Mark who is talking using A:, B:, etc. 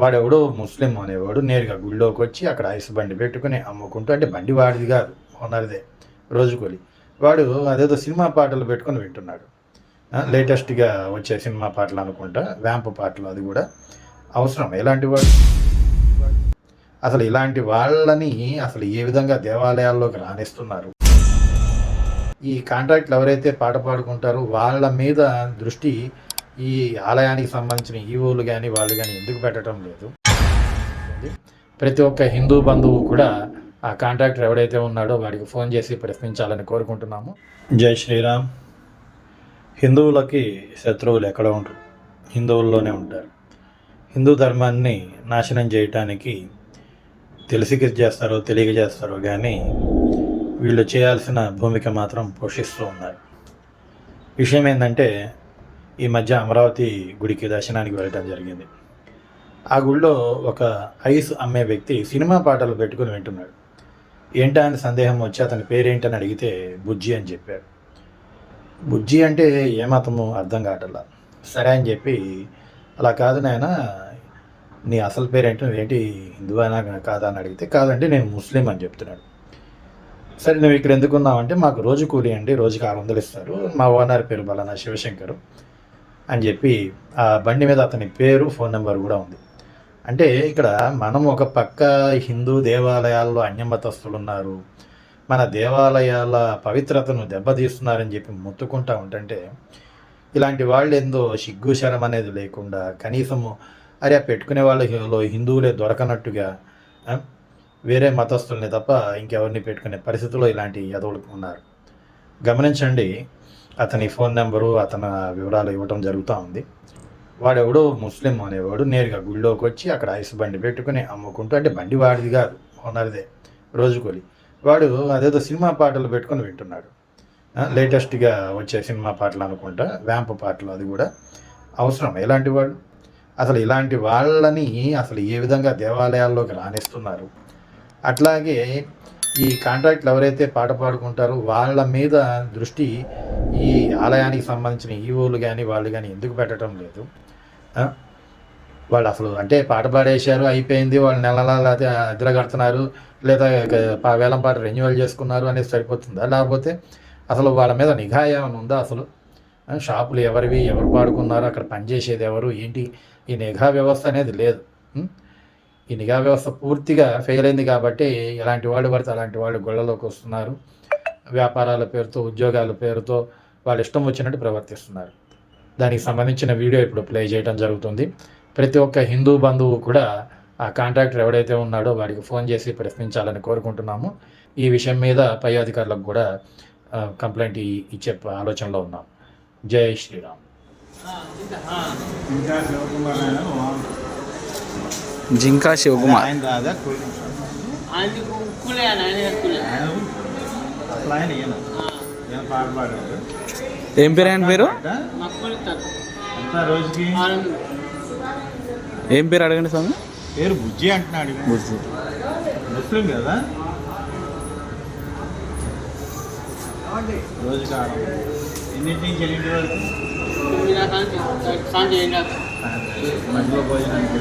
A: వాడెవడో ముస్లిం అనేవాడు నేరుగా గుళ్ళోకి వచ్చి అక్కడ ఐస్ బండి పెట్టుకుని అమ్ముకుంటూ అంటే బండి వాడిది కాదు ఓనర్దే రోజుకోలి. వాడు అదేదో సినిమా పాటలు పెట్టుకొని వింటున్నాడు. లేటెస్ట్గా వచ్చే సినిమా పాటలు అనుకుంటా వ్యాంప్ పాటలు అది కూడా. అవసరం ఎలాంటి వాడు? అసలు ఇలాంటి వాళ్ళని అసలు ఏ విధంగా దేవాలయాల్లోకి రాణిస్తున్నారు? ఈ కాంట్రాక్ట్లు ఎవరైతే పాట పాడుకుంటారో వాళ్ళ మీద దృష్టి ఈ ఆలయానికి సంబంధించిన ఈవోలు కానీ వాళ్ళు కానీ ఎందుకు పెట్టడం లేదు? ప్రతి ఒక్క హిందూ బంధువు కూడా ఆ కాంట్రాక్టర్ ఎవడైతే ఉన్నాడో వాడికి ఫోన్ చేసి ప్రశ్నించాలని కోరుకుంటున్నాము. జై శ్రీరామ్. హిందువులకి శత్రువులు ఎక్కడ ఉండరు హిందువుల్లోనే ఉంటారు. హిందూ ధర్మాన్ని నాశనం చేయటానికి తెలిసికి చేస్తారో తెలియక చేస్తారో కానీ వీళ్ళు చేయాల్సిన భూమిక మాత్రం పోషిస్తూ ఉన్నారు. విషయం ఏంటంటే ఈ మధ్య అమరావతి గుడికి దర్శనానికి వెళ్ళటం జరిగింది. ఆ గుడిలో ఒక ఐస్ అమ్మే వ్యక్తి సినిమా పాటలు పెట్టుకుని వింటున్నాడు. ఏంటా అని సందేహం వచ్చి అతని పేరేంటని అడిగితే బుజ్జి అని చెప్పాడు. బుజ్జి అంటే ఏమాత్రము అర్థం కావట్లా. సరే అని చెప్పి అలా కాదు నాయన నీ అసలు పేరేంటో? ఏంటి హిందువైనా కాదా అని అడిగితే కాదంటే నేను ముస్లిం అని చెప్తున్నాడు. సరే నువ్వు ఇక్కడ ఎందుకున్నావు అంటే మాకు రోజు కూలి అండి రోజుకి ఆరు వందలు ఇస్తారు. మా ఓనర్ పేరు బలానా శివశంకర్. అని చెప్పి ఆ బండి మీద అతని పేరు ఫోన్ నెంబర్ కూడా ఉంది. అంటే ఇక్కడ మనం ఒక పక్క హిందూ దేవాలయాల్లో అన్యమతస్థులు ఉన్నారు మన దేవాలయాల పవిత్రతను దెబ్బతీస్తున్నారని చెప్పి మొత్తుకుంటా ఉంటుంటే ఇలాంటి వాళ్ళు ఏందో సిగ్గు శరం అనేది లేకుండా కనీసము అరే ఆ పెట్టుకునే వాళ్ళలో హిందువులే దొరకనట్టుగా వేరే మతస్థుల్ని తప్ప ఇంకెవరిని పెట్టుకునే పరిస్థితుల్లో ఇలాంటి యదవులు ఉన్నారు. గమనించండి అతని ఫోన్ నెంబరు అతని వివరాలు ఇవ్వటం జరుగుతూ ఉంది. వాడెవడో ముస్లిం అనేవాడు నేరుగా గుళ్ళోకి వచ్చి అక్కడ ఐస్ బండి పెట్టుకుని అమ్ముకుంటూ అంటే బండి వాడిది కాదు ఓనర్దే రోజుకోలి. వాడు అదేదో సినిమా పాటలు పెట్టుకొని వింటున్నాడు. లేటెస్ట్గా వచ్చే సినిమా పాటలు అనుకుంటా వ్యాంప్ పాటలు అది కూడా. అవసరం ఎలాంటి వాళ్ళు? అసలు ఇలాంటి వాళ్ళని అసలు ఏ విధంగా దేవాలయాల్లోకి రాణిస్తున్నారు అట్లాగే ఈ కాంట్రాక్ట్లు ఎవరైతే పాట పాడుకుంటారో వాళ్ళ మీద దృష్టి ఈ ఆలయానికి సంబంధించిన ఈవోలు కానీ వాళ్ళు కానీ ఎందుకు పెట్టడం లేదు? వాళ్ళు అసలు అంటే పాట పాడేశారు అయిపోయింది వాళ్ళు నెల నెల లేకపోతే అద్దెలు కడుతున్నారు లేదా పా- వేలం పాట రెన్యువల్ చేసుకున్నారు అనేది సరిపోతుందా? లేకపోతే అసలు వాళ్ళ మీద నిఘా ఏమైనా ఉందా అసలు? షాపులు ఎవరివి ఎవరు పాడుకున్నారు అక్కడ పనిచేసేది ఎవరు ఏంటి? ఈ నిఘా వ్యవస్థ అనేది లేదు. ఈ నిఘా వ్యవస్థ పూర్తిగా ఫెయిల్ అయింది కాబట్టి ఎలాంటి వాళ్ళు పడితే అలాంటి వాళ్ళు గొళ్ళలోకి వస్తున్నారు వ్యాపారాల పేరుతో ఉద్యోగాల పేరుతో వాళ్ళు ఇష్టం వచ్చినట్టు ప్రవర్తిస్తున్నారు దానికి సంబంధించిన వీడియో ఇప్పుడు ప్లే చేయడం జరుగుతుంది ప్రతి ఒక్క హిందూ బంధువు కూడా ఆ కాంట్రాక్టర్ ఎవడైతే ఉన్నాడో వాడికి ఫోన్ చేసి ప్రశ్నించాలని కోరుకుంటున్నాము ఈ విషయం మీద పై అధికారులకు కూడా కంప్లైంట్ ఇచ్చే ఆలోచనలో ఉన్నాం జై శ్రీరామ్
B: జింకా శివకుమార్. ఏం పేరు ఆయన పేరు? ఏం పేరు అడగండి స్వామి?
C: పేరు బుజ్జి అంటున్నాడు.
B: గుర్తు
C: ముస్లిం కదా? రోజుకి ఆరు వందలు. ఎన్నింటి నుంచి ఎన్నింటి వరకు? మధ్యలో భోజనానికి